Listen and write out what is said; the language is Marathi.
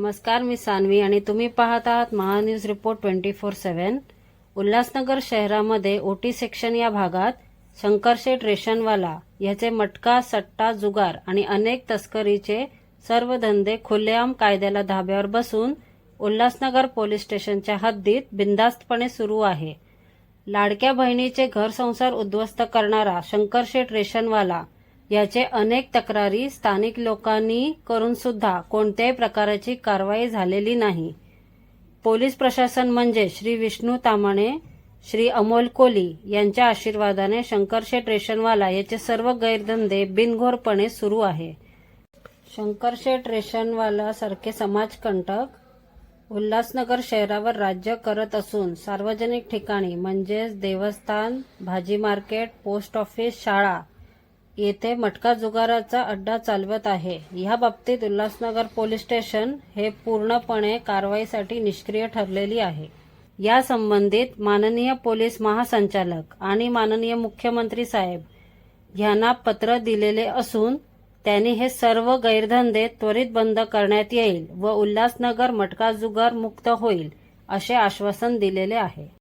नमस्कार मी सानवी आणि तुम्ही पाहत आहात Maha news report twenty four seven Ulhasnagar शहरामध्ये ओटी सेक्शन या भागात शंकरशेठ रेशनवाला याचे मटका सट्टा जुगार आणि अनेक तस्करीचे सर्व धंदे खुलेआम कायद्याला धाब्यावर बसून उल्हासनगर पोलीस स्टेशनच्या हद्दीत बिनधास्तपणे सुरू आहे. लाडक्या बहिणीचे घर संसार उद्ध्वस्त करणारा शंकरशेठ रेशनवाला याचे अनेक तक्रारी स्थानिक लोकांनी करून सुद्धा कोणत्याही प्रकाराची कारवाई झालेली नाही. पोलीस प्रशासन म्हणजे श्री विष्णू तामाणे श्री अमोल कोली यांच्या आशीर्वादाने शंकरशेठ रेशनवाला याचे सर्व गैरधंदे बिनघोरपणे सुरू आहे. शंकरशेठ रेशनवाला सारखे समाजकंटक उल्हासनगर शहरावर राज्य करत असून सार्वजनिक ठिकाणी म्हणजेच देवस्थान भाजी मार्केट पोस्ट ऑफिस शाळा येथे मटका जुगाराचा अड्डा चालवत आहे. या बाबतीत उल्हासनगर पोलीस स्टेशन हे पूर्णपणे कारवाईसाठी निष्क्रिय ठरलेली आहे. या संबंधित माननीय पोलीस महासंचालक आणि माननीय मुख्यमंत्री साहेब यांना पत्र दिलेले असून त्यांनी हे सर्व गैरधंदे त्वरित बंद करण्यात येईल व उल्हासनगर मटका जुगार मुक्त होईल असे आश्वासन दिलेले आहे.